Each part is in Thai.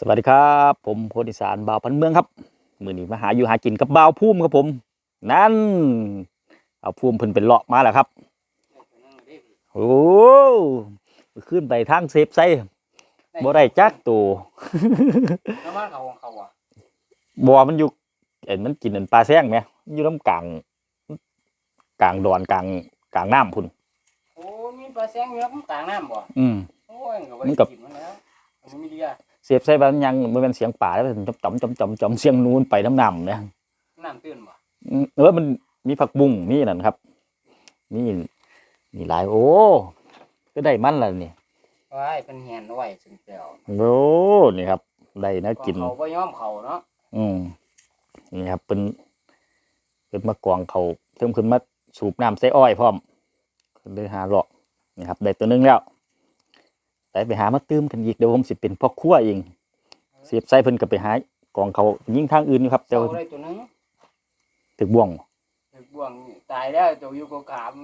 สวัสดีครับ ผมโพธิสารบ่าวพันเมืองครับมือนี้มาหาอยู่หากินกับบ่าวพุ่มครับผม นั่นเอาพุ่มเพิ่นเป็นเลาะมาแล้วครับโอ้ขึ้นไปทางเซฟไซบ่ได้จักตัวน้ำมันเขาของเขาอะบ่มันอยู่เอ็นมันกินอันปลาแซงไหมอยู่น้ำกลางกลางดอนกลางกลางน้ำพุ่นโอ้มีปลาแซงอยู่น้ำกลางน้ำบ่อืมโอ้ยก็บ่มันได้กับกินมันแล้วมันมี เดียเซฟไซมันยังมันเป็นเสียงป่าแล้วมันจอมจอมจอมจอมเสียงนูนไปน้ำน้ำเนี่ยน้ำตื้นบ่อืมเออมันมีผักบุ้งมีนั่นครับ นี่นี่หลายโอ้ก็ได้มันแล้วนี่ว้ายเป็นแหนไว้สึงเปลวโอ้นี่ครับได้นะกินเขาบ่ยอมเขาเนาะอืมนี่ครับเป็นเป็นมะกวางเขาเพิ่มขึ้นมาสูบน้ำใส่อ้อยพร้อมเลยหาเลาะนี่ครับได้ตัวหนึงแล้ว แต่ไปหามาตื้มกันอีกเดี๋ยวผมสิเป็นพ่อครัวเองเสียบใส่เพิ่นก็ไปหากองเขายิงทางอื่นอยู่ครับแต่เจ้าว่าได้ตัวหนึงตึกบ่วงเด็กบ่วงนี่ตายแล้วเจ้าอยู่กับขาม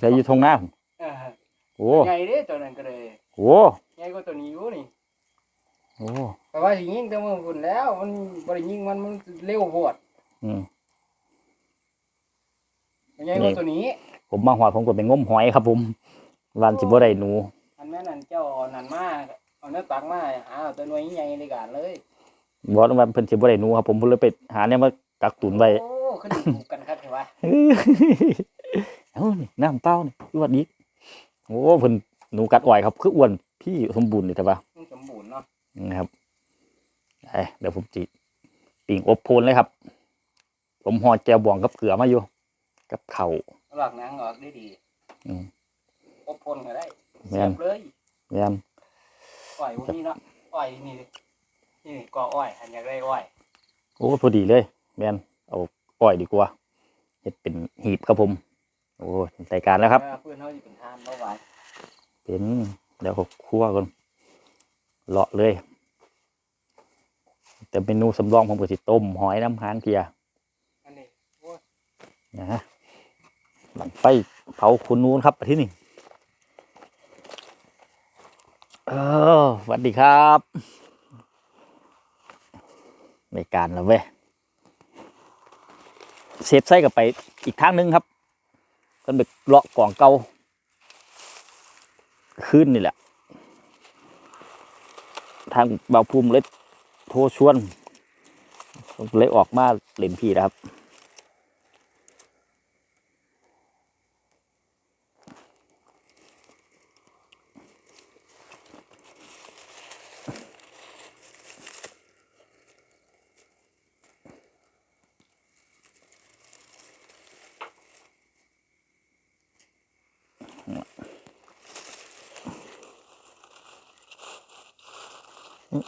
ใส่อยู่ทงหน้าเออโอ้ใหญ่เด้ตัวนั้นก็เลยโอ้ใหญ่กว่าตัวนี้อยู่นี่ โอ้แต่ว่าสิยิงแต่มือพุ่นแล้ว มันบ่ได้ยิงมันมันเร็วโพดอืมมันใหญ่กว่าตัวนี้ ผมมาหอดผมก็ไปงมหอยครับ ผมวันสิบ่ได้หนูอัน แม่นั่นเจ้าเอานั่นมาเอาเนื้อตักมาหาเอาตัวหน่วยใหญ่ในการเลยบอกว่าเพิ่นสิบ่ได้หนูครับผมเพิ่นเลยไปหาเนี่ยมากักตุนไว้โอ้ขึ้นถูกกันครับใช่ปะเอ้านี่น้ำเปล่านี่อยู่วัดนี้โอ้เพิ่นหนูกัดอ้อยครับคืออ้วนพี่สมบูรณ์นี่แต่ว่ามันสมบูรณ์เนาะนะครับไอ้เดี๋ยวผมจิปิ่งอบโพนเลยครับ ผมห่อแจวบองกับเกลือมาอยู่ กับเข่าวหลอกหนังออกได้ดีอืมอบพลก็ได้ แม่เสียนบเลยแม่นอ้อยพวกนี้เนาะอ้อยนี่นี่ก่ออ้อยอันอยากได้อ้อยโอ้พอดีเลย แม่นเอาอ้อยดีกว่าเฮ็ดเป็นหีบครับผม โอ้รายการแล้วครับเออเพื่อนเขาจะเป็นทานเมื่อวานเป็นเดี๋ยวเขาคั่วก่อนเลาะเลย แต่เมนูสำรองผมก็สิต้มหอยน้ำหางเกียอันนี้นะฮะหลังไฟเผาคุณนูนครับไปที่นี่ เออสวัสดีครับในการแล้วเว้ยเซฟไส้กับไปอีกทางนึงครับกันไปเลาะกล่องเก่าขึ้นนี่แหละ ทางเบาภูมิเลยโทรชวนเลยออกมาเล่นพี่นะครับ นี่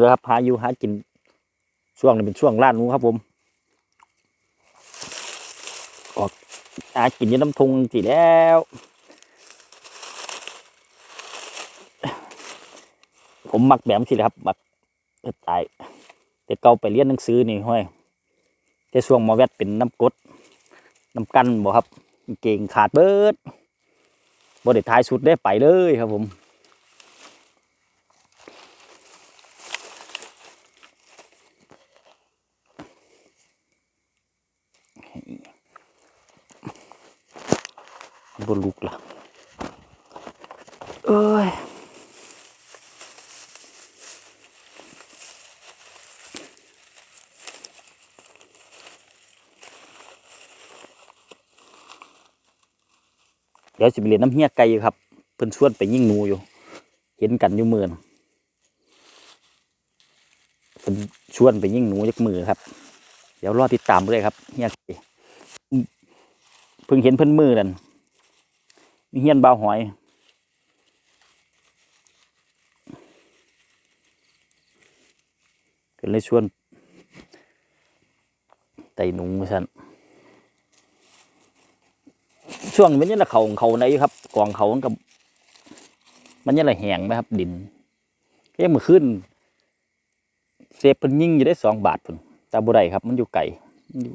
แหละครับหาอยู่หากินช่วงนี้เป็นช่วงล้านหนูครับผมออกหากินยี่น้ำทงสิแล้วผมมักแบบสิแหละครับมักเฮ็ดตาย แต่เก่าไปเรียนหนังสือนี่ห้อยแต่ช่วงมอแวดเป็นน้ำกดน้ำกันบ่ครับเก่งขาดเบิดบ่ได้ทายสุดได้ไปเลยครับผมบนลุกล่ะเอ้ย ดี๋ยวสิไปเรียนน้ำเฮียไก่ครับ เพิ่นชวนไปยิงหนูอยู่ เห็นกันอยู่มือนะเพิ่นชวนไปยิงหนูยักมือครับ เดี๋ยวรอติดตามเลยครับเฮียไก่เพิ่งเห็นเพิ่นมือนั่นมีเฮียนบาวหอยก็เลยชวนไต่หนูสัน ช่วงมันนี่ละเขาของเขาในครับกองเขามันกับ มันนี่ละแหงไหมครับ ดินเฮ้ยมือขึ้นเซฟเพิ่นยิ่งอยู่ได้สองบาทพิ่นตาบุไรครับ มันอยู่ไก่อยู่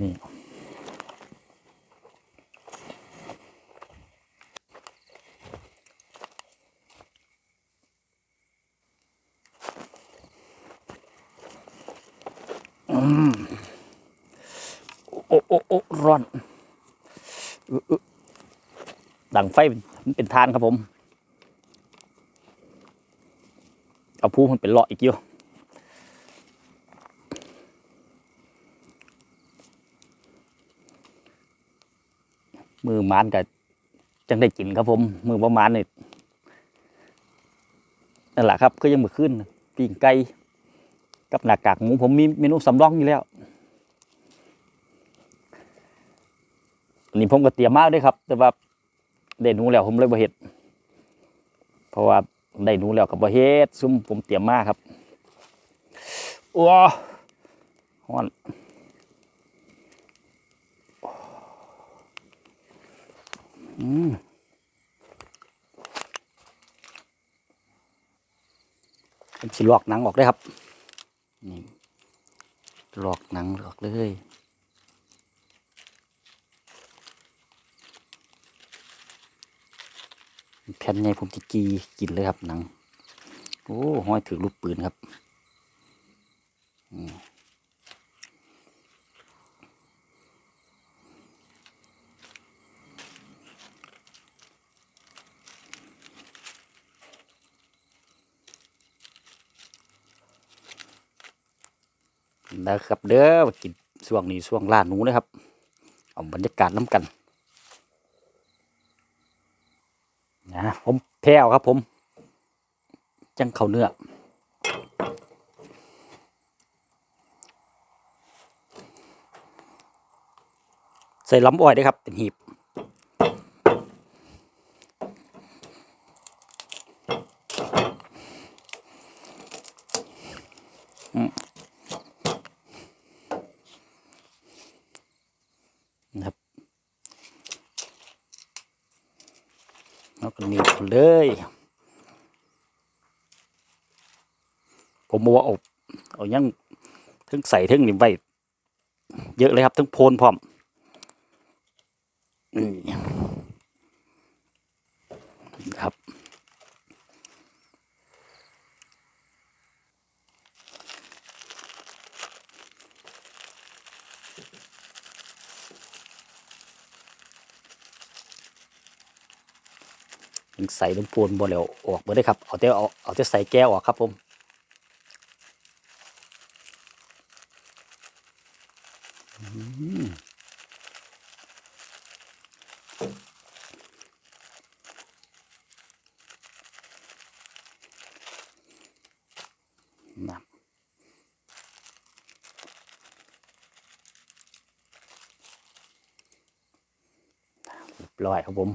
นี่อืม โอ้โอ้โอ้ร้อนดังไฟมันเป็นทานครับผม เอาพูมันเป็นเลาะอีกอยู่มือมานกับจังได้กินครับผม มือประมาณนี่นั่นแหละครับก็ยังมือขึ้นปิ้งไก่กับหน้ากากหมูผมมีเมนูสำรองอยู่แล้ว อันนี้ผมก็เตรียมมาด้วยครับ แต่ว่าได้หนูแล้วผมเลยบ่เฮ็ดเพราะว่าได้หนูแล้วกับบ่เฮ็ดซุ่มผมเตรียมมาครับว้าฮ้อนอืมผมสิลอกหนังออกได้ครับนี่ลอกหนังลอกเลย แผ่นใหญ่ผมจะกีกินเลยครับหนัง โอ้ห้อยถือลูกปืนครับนะครับเด้อกินช่วงนี้ช่วงล่าหนูนะครับ เอาบรรยากาศน้ำกัน นะผมแพ้วครับผม จังเขาเนื้อใส่ล้ำอ้อยด้วยครับ เป็นหีบนะครับ แล้วก็หนีบเลย ผมบอกว่าอบเอายังทั้งใส่ทั้งนี่ไว้เยอะเลยครับทั้งโพนพร้อมนี่ ใส่ลงปูนบ่แล้วออกบ่ได้ครับเอาแต่เอาเอาแต่ใส่แก้วออกครับผมอืมนะเรียบร้อยครับผม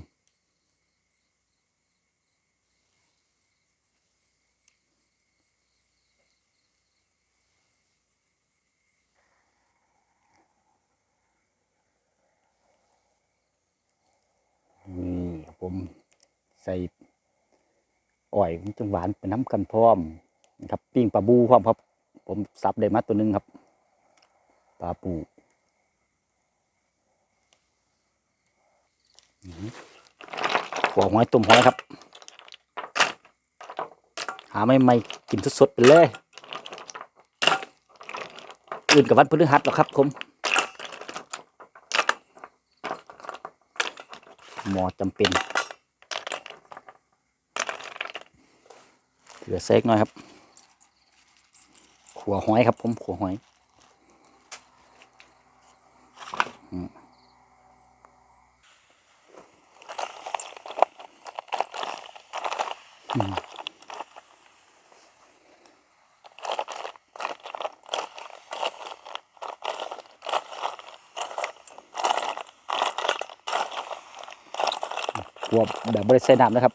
นี่ครับผมใส่อ่อยมั น้ำกันพร้อมนะครับปิ้งปลาบูพร้อมครับ ผมสับได้มาตัวหนึงครับปลาปูหัวหอยตุ่มหอยครับ หาไม่ไม่กินสดๆไปเลยอื่นกับวันพฤหัสหรอครับผมหมอจำเป็นเห ลือเซกหน่อยครับ ขัวหอยครับผมขัวหอยอืมอืมขัวแบบบริใส่น้ำนะครับ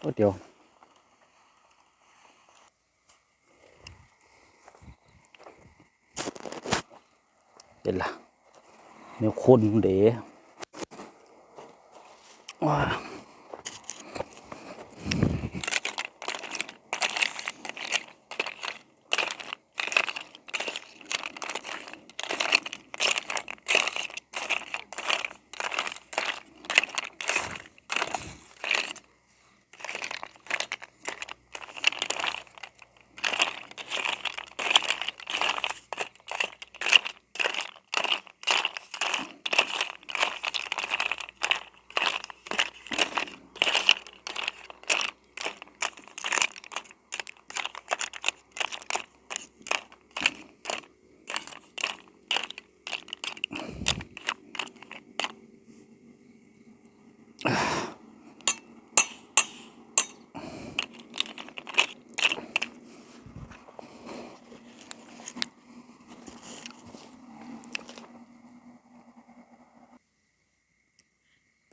โอ้เดี๋ยว เดี๋ยวละมีคนเด๋ว้า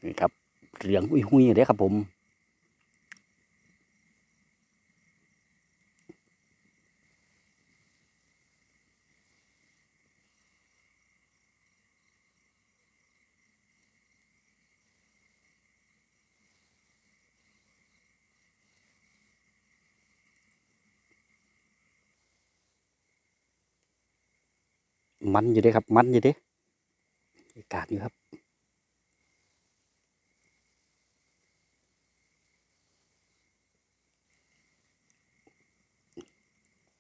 นี่ครับ เหลืองอุ้ยหุยเลยครับผม มันอยู่เด้ครับ มันอยู่เด้อากาศอยู่ครับ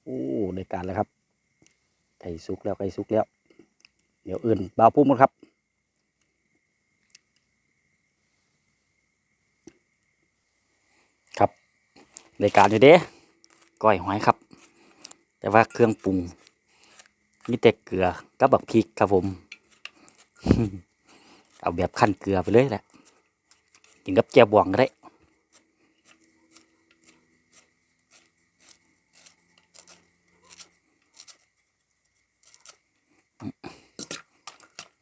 โอ้ได้การแล้วครับไก่สุกแล้วไก่สุกแล้ว เดี๋ยวอื่นบ่าวพุ่มครับ ครับรายการอยู่เด้ก้อยหอยครับ แต่ว่าเครื่องปรุงมีแต่เกลือกับบักพริกครับผมเอาแบบขั้นเกลือไปเลยแหละกินกับแจ่วบวงก็ได้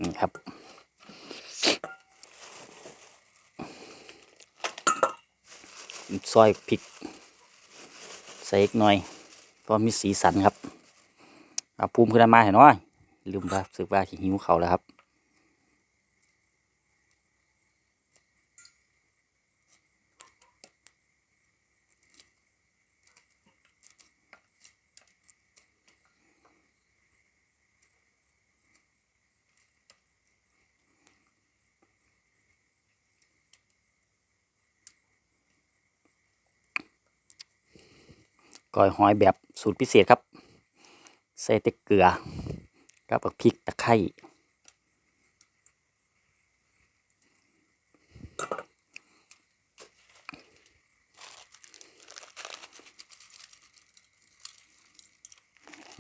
นี่ครับ ซอยพริก ใส่อีกหน่อยเพราะมีสีสันครับเอาภูมิขึ้นมาเห็นไหมลืมว่าสึกว่าสิหิวเขาแล้วครับ ก้อยหอยแบบสูตรพิเศษครับ ใส่แต่เกลือกับบักพริกตะไคร้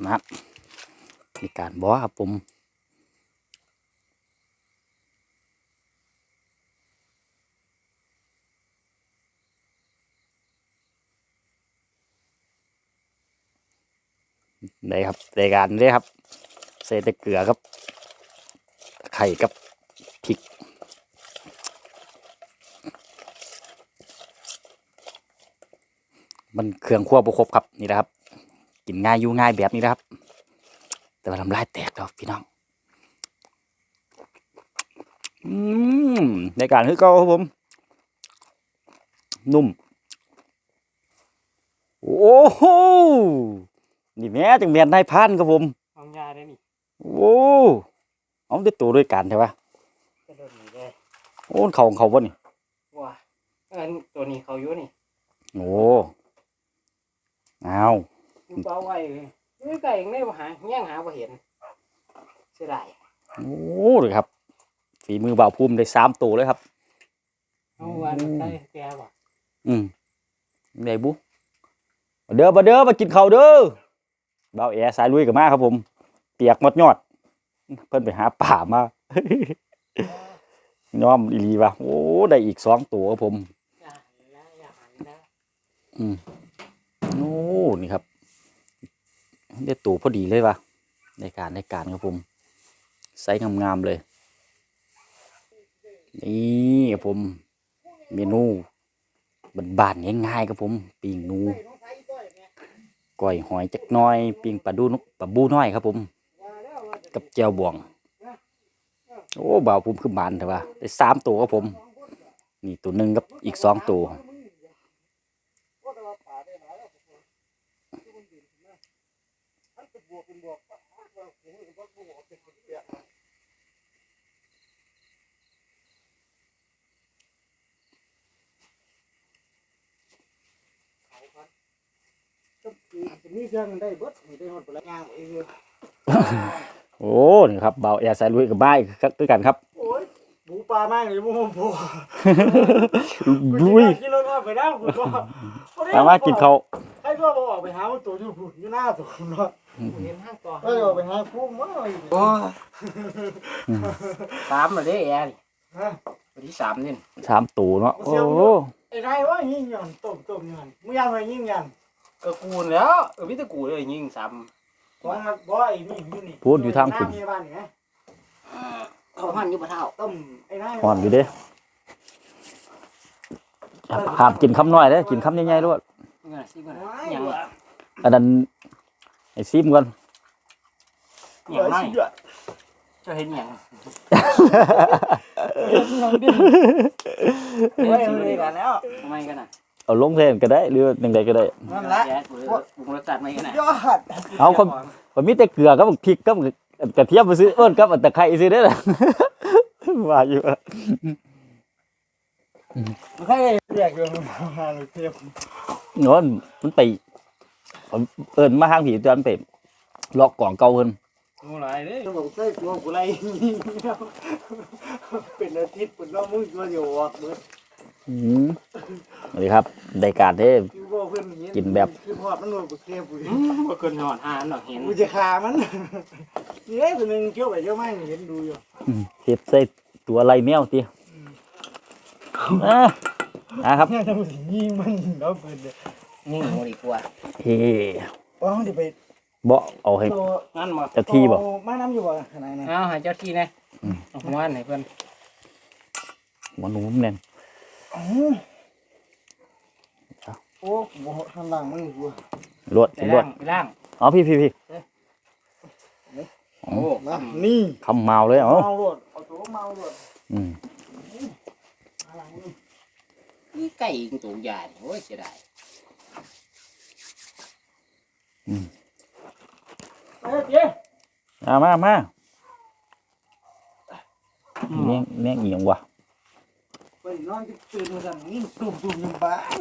นะครับมีการบอครับผม ได้ครับรายการนี้ครับใส่แต่เกลือครับ ไข่กับพริกมันเครื่องคั่วบุครบครับนี่นะครับ กินง่ายอยู่ง่ายแบบนี้นะครับ แต่ว่าทำลายแตกแล้วพี่น้องอืมในการคือเก่าครับผม นุ่ม โอ้โห นี่แม่จังแม่นนายพันครับผมเอายาได้นี่โอ้เอาได้ตัวด้วยกันใช่ปะกระโดดหนีได้โอ้เขาของเขาบ่นี่ว้าเอันตัวนี้เขาอยู่นี่โอ้เอาอยู่เปล่าไว้เลยนี่ไก่ยังได้บ่หาแย่งหาบ่เห็นเสียดายโอ้เลยครับฝีมือบ่าวภูมิได้สามตัวเลยครับเอาวันใส่แกบ่อืมไงบุมาเด้อมาเด้อมากินข้าวเด้อ บ่าวแอสายลุยกับมาครับผม เปียกมดยอด เพิ่นไปหาป่ามาน้อมอีลีว่ะโอ้ได้อีกสองตัวครับผมอืมโอ้นี่ครับได้ตัวพอดีเลยว่ะในการในการครับผมไซส์งามๆเลย นี่ครับผม เมนูบ้านๆง่ายๆครับผมปิ้งหนู ก้อยหอยจักน้อยปิ้งปลาดูนปลาบูน้อยครับผม กับแจวบวง โอ้บ่าวผมคือบานแต่ว่าได้สามตัวครับผม นี่ตัวหนึ่งกับอีกสองตัว มีเครื่องได้เบิดมีได้หมดไปแล้วงามเองโอ้นี่ครับบ่าวแอร์สายลุยกับบ้ายด้วยกันครับโอ้ยหมูปลามากเลยหมูหมูลุยกินรถออกไปแล้วผมก็มามากินเขาวให้ก็บอกออกไปหาตัวอยู่พุ่นอยู่หน้าตัวเนาะเห็นห้างต่อก็ออกไปหาคู่มาอีกโอ้สามมาได้แอนฮะวันที่สามนี่สามตัวเนาะโอ้ไอ้ไรว่ายิงยันต้มต้มยันมึงยังไงยิงยัน ก็กูนแล้วเออพี่ตะกูเลยยิงสามของมันบ่ไอ้นี่อยู่นี่พูดอยู่ทางคุณมีบ้านนี่ไงเขาหันอยู่ปะเท่าต้มไอ้นายห่อนอยู่เด้ห้ามกินคำน้อยเด้อกินคำใหญ่ๆด้วยนี่ก่อนสิก่อนนะอย่างอันนั้นไอ้ซิมก่อน อย่างน้อยจะเห็นอย่างเฮ้ยมันดีกันแล้วทำไมกันอะ เอาลงแทนก็ได้ หรือยังไงก็ได้ นั่นแหละแย่ปรุงรสจัดไหมกันอะยอดเอาคนคนมีแต่เกลือกับพริกกับกระเทียมไปซื้อเอิ้นกับอันตะไคร้ซื้อได้ล่ะว่าอยู่อะมันแค่เรียกอยู่มาเลยเทียบโน้นมันไปเอาเอิ้นมาทางผีตอนไปลอกกล่องเก่าเพิ่นงูไรเด้จะบอกใส่ตัวกูไรเป็นอาทิตย์เป็นรอบมึงตัวเดียวออกเบิดอืม สวัสดีครับได้การเด้คือบ่เพิ่นอย่างงี้กินแบบคือพอดมันโดนบ่เทียบกูก็เกินหอดหานหรอกเห็นกูจะฆ่ามันนี่ไอ้ตัวนึงเกี่ยวไปเกี่ยวมาเห็นดูอยู่อืมเฮ็ดใส่ตัวไรแมวติอะอะครับเนี่ยจะมาสิยิงมันแล้วเปิดเลยนี่งูดีกว่าเฮ้ว่าเขาจะไปบ่เอาให้ตัวงั้นมาเจ้าที่บ่มาน้ำอยู่บ่ขนาดนั้นเอาให้เจ้าที่นะหัวไหนเพื่อนหมอหนูแม่น อ๋อโอ้บ่ทันล่างมันกูรวดไปรวล่าดงไปล่าง อ๋อพี่พี่พี่โอ้นะนี่คำเมาเลยเอ้าเมาโลดเอาตัวเมาโลดอืมหาหลังมึงนี่ไก่ตัวใหญ่โอ้ยเสียดายเอ้ยเจ๊เอามามาแม่งแม่งอีหยังวะ ไปนอนจะตื่นมาสั่นนี่ตุ่มตุ่มยังบ้าง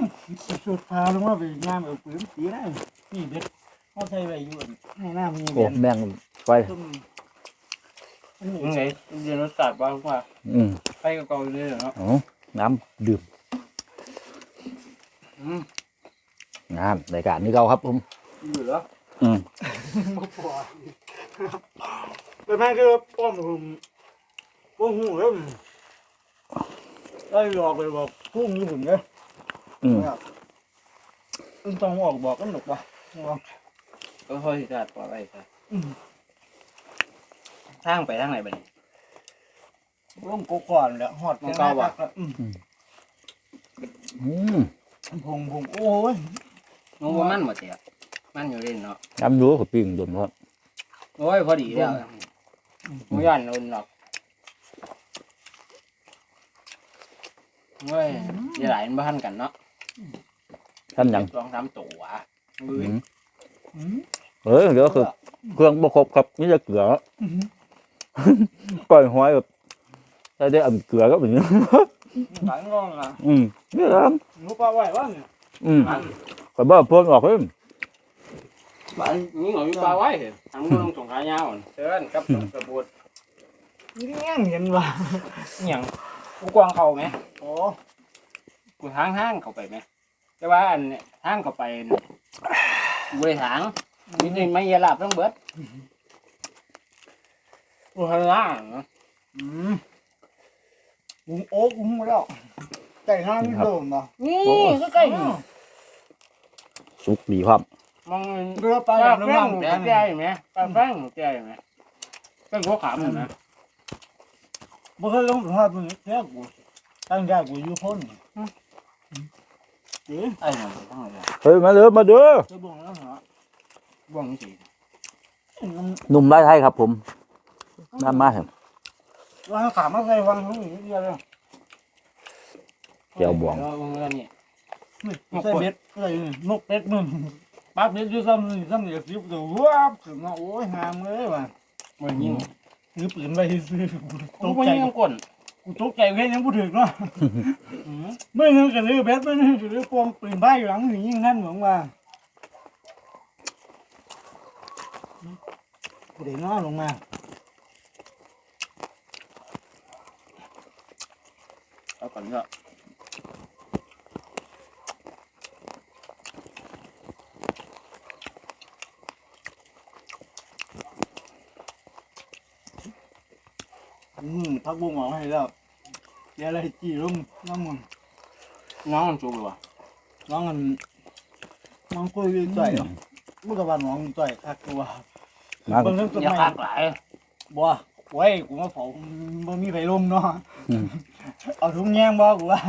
สุดพาลงมาไปงามเอาปืนตีได้นี่เด็ดเขาใส่ไว้อยู่ให้หน้ามีโอ้เบียนแม่งไฟตุ่มอันยังนี้ไงเรียนรสจัดบ้างว่าอืมไปกับเกาเลยเนาะเอ๋อน้ำดื่มอืมงานรายการนี้เราครับผม อยู่เหรออืมเป็นแม่คือป้อมผมป้อมหูแล้ว ได้หลอกเลยบอกพุ่งญี่ปุ่นเนี่ยอืมอึ้งต้องออกบอกกันหนุกป่ะก็ค่อยจัดปล่อยไปครับทางไปทางไหนบ้างร่มกุกก่อนแล้วหอดมันเก่าว่ะ อืมอืมพงพงโอ้ยงูว่ามันหมดเสียมันอยู่เล่นเนาะน้ำรู้กับปิ้งดมครับโอ้ยพอดีแล้วงูยันโดนหรอก เว้ยจะหลายมันบ้านกันเนาะท่านหยัง สองสามตัววะอืมอืมเออเดี๋ยวคือเครื่องประครบครับนี่จะเกลือก่อยหอยแบบใส่ได้อันเกลือก็แบบนี้ หลังงองอะอืมนี่ครับหนูปลาไหววะเนี่ยอืมข่อยบ่พ่นออกเลยบ้านนี่หน่อยมีปลาไว้เหรอทางเมืองสงขลายาวเชิญกับกระบุดนี่แง่งเห็นว่ะอย่างกูกวางเขาไหม โอ้กูทางทางเข้าไปไหมแต่ว่าอันเนี่ยทางเข้าไปน่ะกูเลยทางนี่นี่ไม่ยาลาบต้องเบิดกูทางล่างเนาะอืมกุ้งโอ้กุ้งมาแล้วไก่ห้างนี่โดนป่ะนี่ก็ใกล้นี่สุกดีครับมองเรือปปลาลาอย่างแป้น้ำงมันแก่แต่ใหญ่ไหมปลาแป้งแก่ไหมเป็นหัวขามเห็นไหมบ่เคยลงหอดมึงแค่กู ตั้งใจกูอยู่พ้นเอ๊ะไอ้หน่อยทั้งหมดเลยเฮ้ยมาเด้อมาเด้อจะบ่งแล้วเหรอบ้องสีหนุ่มไรไทยครับผมน้ำมาเถอะว่าขามาใส่วังเขาอย่างนี้เดียวเลยเจียวบวงแล้วเงินนี่นี่ใส่เบ็ดอะไรนี่นกเป็ดมึงปากเบ็ดอยู่ซ้ำนี่ซ้ำนี่สิบตัวว้าบถึงเนาะโอ้ยหามเลยว่ะมันยิงถือปืนไปซื้อตกูกไม่ใจยิงก้น กูตกใจแค่ยังพูดถึงเนาะเมื่อนึงก็เลยเบสเมื่อนึงก็เลยปองปืนบ้าอยู่หลังหนียิ่งนั่นเหมือนว่ากูเด็กน้อลงมาเอาก่อนเถอะ พักบุ้งออกให้แล้วเดี๋ยวอะไรจีรุ่มน้ำมันน้องมันจูบเลยวะน้องมันน้องคุยจ่อยเนาะมึงกับบ้านน้องจ่อยคักตัวมาเบิ่งเรื่องต้นอย่าไม้คักหลายบัวโอ้ยกูมาเผาบ่มีไฟลมเนาะอืมเอาถุงแยงบ่กูว่า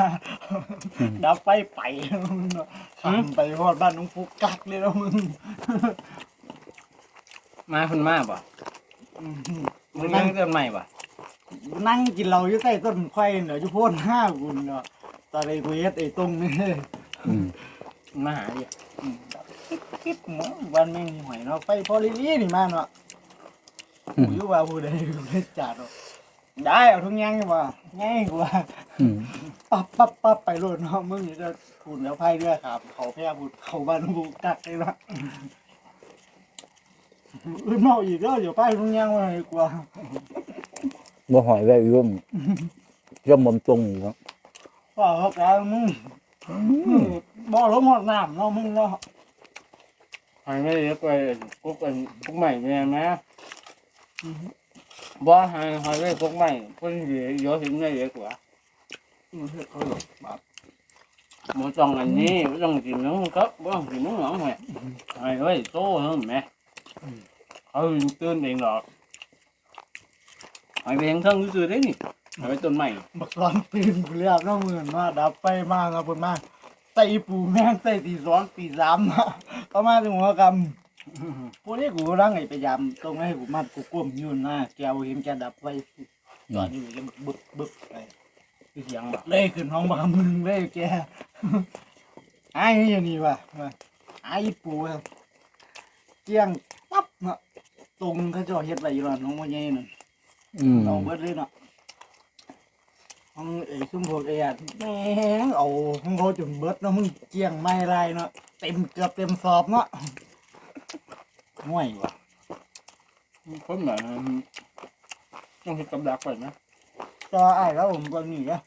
ดับไฟไปเนาะขันไปฮอดบ้านน้องฟุกกักเลยแล้วมึงมาเพิ่นมาบ่อืมมึงยังเตือนใหม่บ่ นั่งกินเหล้าอยู่ใต้ต้นไข่เดี๋ยวอยู่โพ่นห้ากูเนาะตอนไอ้กูเฮ็ดไอ้ตรงนี่อืม มาหาดิอืมคิดหมอวันแม่งมีหอยเนาะไฟพอลีลีนี่มาเนาะกูอยู่ว่าผู้ใดกูเล่นจัดเนาะได้เอาถุงแยงนี่ว่าง่ายกูว่า อืมปั๊บปั๊บปั๊บไปโลดเนาะมึงเดี๋ยวจะพูดแล้วไพ่ด้วยครับ เขาแพ้พูดเขาบ้านบูกักเลยนะเอ้ยเมาอีกแล้วเดี๋ยวป้ายลุงยังมาดีกว่า บ่หอยไว้ร่มร่มบนตรงครับว่าเขาแกมึงบ่ล้มหอดน้ำเนาะมึงเนาะหายไม่ได้ไปกุ๊กเป็นกุ๊กใหม่แม่แม่บ่หายหายไปกุ๊กใหม่เพิ่นสิเยอะถึงได้เยอะกว่าอืมเขาหลบแบบบ่ต้องอันนี้บ่ต้องกินน้ำครับบ่ต้องกินน้ำหนองแม่หายไว้โตเฮาแม่เขาตื่นเองหรอก หายไปทางเทิงซื่อๆได้นี่หายไปต้นใหม่บักร้อนตื่นกูเรียกน้องมือนมาดับไปมากครับเพิ่นมาไต่ปูแม่งไต่ตีสองตีสามเนาะก็มาถึงหัวกำพวกนี้กูรังไอ้พยายามตรงให้กูมัดกูก้มยืนน้าแกวเห็นแกดับไฟตอนนี้กูยังบึกบึกไปเสียงบ่เล่ขึ้นห้องบักมึงเล่แกไอ้นี่นี่วะไอ้ปูเจียงปั๊บเนาะตรงเขาจ้าเฮ็ดไว้อยู่ล้วน้องบ่ใหญ่นั่น อืม เอาเบิดเลยเนาะห้องไอ้ซุ่มพวกไอ้อะแม่งเอาของเขาจนเบิดเนาะมึงเจียงไม่ไรเนาะเต็มเกือบเต็มสอบเนาะห่วยว่ะคนแบบต้องเฮ็ดกับดักไปนะจอไอ้แล้วผมก็นี่ก็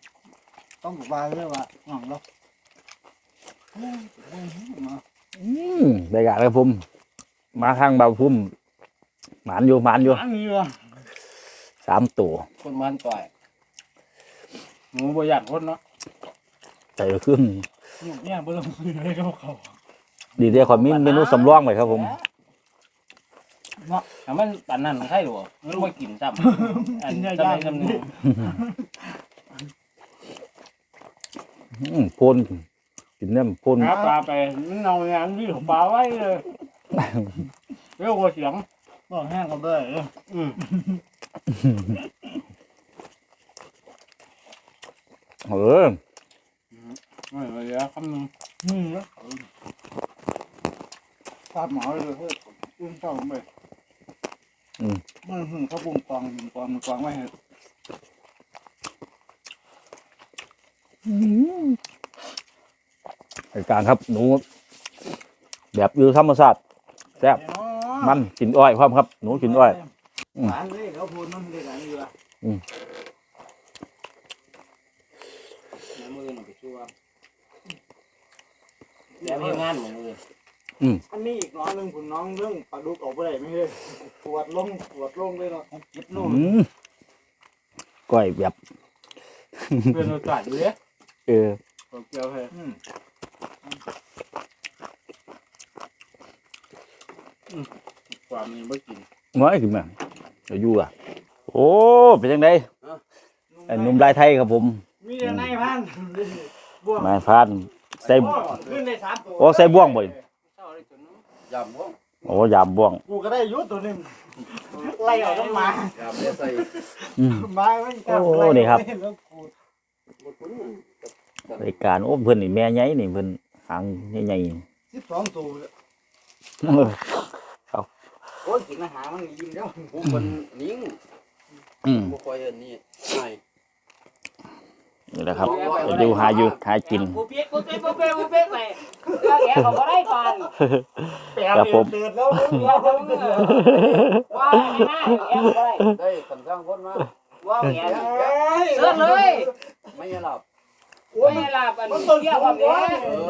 ต้องกบว่าเลยว่าหวังแล้วเฮ้ยโอ้ยมาอืมได้การครับผม มาทางเบาพุ่มหมานอยู่หมานอยู่ อันนี้ว่ะ สามตัวคนบ้านต่อยหมูบ่อยากคนเนาะใจขึ้นอยู่เนี่ยบ่ต้องคุยเลยกับเขาดีเดียวขอมีเมนูสำรองไว้ครับผมถ้ามันปานนั้นใครหรอมันบ่กินซ้ำอันจะได้จำนึงอืมพ่นกินเนี่ยพ่นหาปลาไปมันเอาอย่างนี้ของปลาไว้เลยเรียกว่าเสียงบอกแห้งเขาด้วยเอออืม เออไม่เหลือคำนึงนี่นะฟาดหมอเลยเฮ้ยอุ้มเจ้าไปมันหึงเขาปุ่มกองปุ่มกองมันกองไว้ให้รายการครับหนูแบบอยู่ธรรมชาติแซ่บมันกินอ้อยพร้อมครับ หนูกินอ้อยอืม หวานเลยเขาพูดนั่นเลยกันอยู่อะน้ำมือหนูไปช่วยแล้วเฮ็ดงานหมดเลยอันนี้อีกน้องหนึ่งคุณน้องเรื่องปลาดุกออกไปได้ไหมเฮ้ยปวดลงปวดลงเลยเนาะเจ็บลูกอืมก้อยแบบเป็นโอกาสอยู่เด้เออตัวเกี่ยวให้อืมความมีบ่กินน้อยขึ้นมา เดี๋ยวอยู่อะ โอ้ เป็นยังไงไอ้หนุ่มลายไทยครับผม มีแต่นายพันบ่วงนายพรานใส่โอ้ขึ้นได้สามตัวโอ้ใส่บ่วงบ่อยเช้าได้จนน้ยำบ่โอ้ยามบ่วงกูก็ได้อยุตัวหนึงไล่ออกต้นไม้ยำเนี่ยใส่อืมไม้มันกลับโอ้ไล่นี่ครับ แล้วกูรายการโอ้เพิ่นนี่แม่ใหญ่นี่เพิ่นหางใหญ่สิบสองตัวๆเออโอ้ยกินอาหารมันยิ้มแล้วผมเป็นนิ่งอืมบ่ค่อยอันนี้ใช่นี่แหละครับเดี๋ยวดูหาอยู่หากินำกูเปียกกูเปียกกูเปียกกูเปียกไปก็แกก็บ่ได้ก่อนครับผมเตือนแล้วเดี๋ยวผมเออว่าให้หน้าแกก็บ่ได้ได้คันสร้างคนมาว่าแกเสื้อเลยไม่ให้หลับ โอ้ยไม่ลาบันมันต้นเที่ยวว่าแม่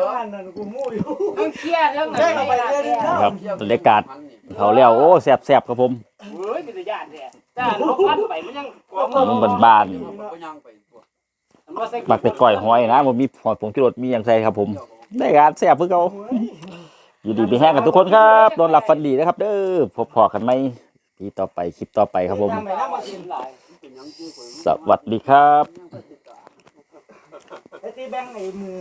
นั่นนั่นกูมู้อยู่ทั้งเที่ยวทั้งไหนไม่ลาครับบรรยากาศเขาแล้วโอ้แซ่บๆครับผมเฮ้ยมีแต่ญาติแท้จ้าลกพัานไปมันยังมันบ้านบ้านมักเป็ดก้อยห้อยนะมันมีหอยผงชูรสมีอย่างไรครับผม ได้การแสบเพื่อเขายินดีไปแห้งกันทุกคนครับนอนหลับฝันดีนะครับ เด้อพบพอกันไหมปีต่อไปคลิปต่อไปครับผม สวัสดีครับ ไอ้ที่แบงไอ้หมู